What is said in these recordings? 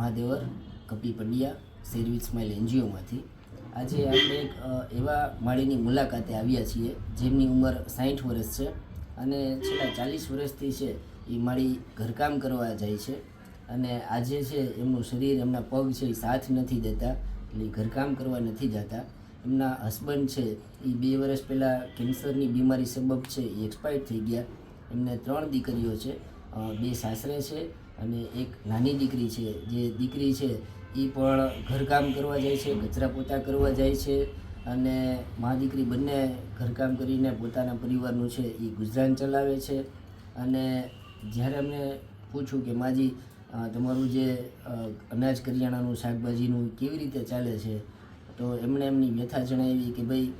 મહાદેવર કપી પંડ્યા સેરવી સ્માઇલ એનજીઓમાંથી. આજે આપણે એક એવા માળીની મુલાકાતે આવ્યા છીએ, જેમની ઉંમર સાઠ વર્ષ છે અને છેલ્લા ચાલીસ વર્ષથી છે એ માળી ઘરકામ કરવા જાય છે અને આજે છે એમનું શરીર એમના પગ છે એ સાથ નથી દેતા, એટલે ઘરકામ કરવા નથી જતા. એમના હસબન્ડ છે એ બે વર્ષ પહેલાં કેન્સરની બીમારી સબબ છે એ એક્સપાયર થઈ ગયા. એમને ત્રણ દીકરીઓ છે. બે સાસરે છે અને એક નાની દીકરી છે. જે દીકરી છે એ પણ ઘરકામ કરવા જાય છે, કચરા પોતા કરવા જાય છે અને મા દીકરી બંને ઘરકામ કરીને પોતાના પરિવારનું છે એ ગુજરાન ચલાવે છે. અને જ્યારે અમને પૂછ્યું કે, માજી તમારું જે અનાજ કરિયાણાનું શાકભાજીનું કેવી રીતે ચાલે છે? તો એમણે એમની વ્યથા જણાવી કે, ભાઈ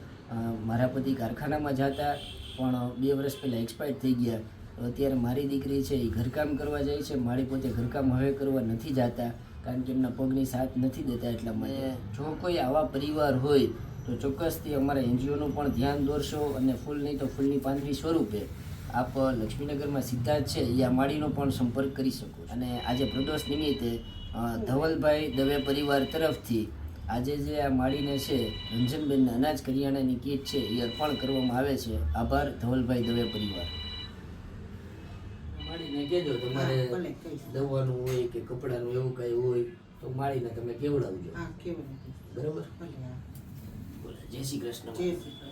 મારા પતિ કારખાનામાં જતા, પણ બે વર્ષ પહેલાં એક્સપાયર થઈ ગયા. તો અત્યારે મારી દીકરી છે એ ઘરકામ કરવા જાય છે. મારી પોતે ઘરકામ હવે કરવા નથી જતા કારણ કે એમના પગની સાથ નથી દેતા એટલા માટે. જો કોઈ આવા પરિવાર હોય તો ચોક્કસથી અમારા એનજીઓનું પણ ધ્યાન દોરશો અને ફૂલ નહીં તો ફૂલની પાંદડી સ્વરૂપે. આપ લક્ષ્મીનગરમાં સીધા છે એ આ માળીનો પણ સંપર્ક કરી શકો અને આજે પ્રદોષ નિમિત્તે ધવલભાઈ દવે પરિવાર તરફથી આજે જે આ માળીને છે રંજનબેનને અનાજ કરિયાણાની કીટ છે એ અર્પણ કરવામાં આવે છે. આભાર ધવલભાઈ દવે પરિવાર. માળીને કહેજો તમારે દવાનું હોય કે કપડાનું એવું કઈ હોય તો માળીને તમે કેવડાવજો. બરોબર? જય શ્રી કૃષ્ણ. જય શ્રી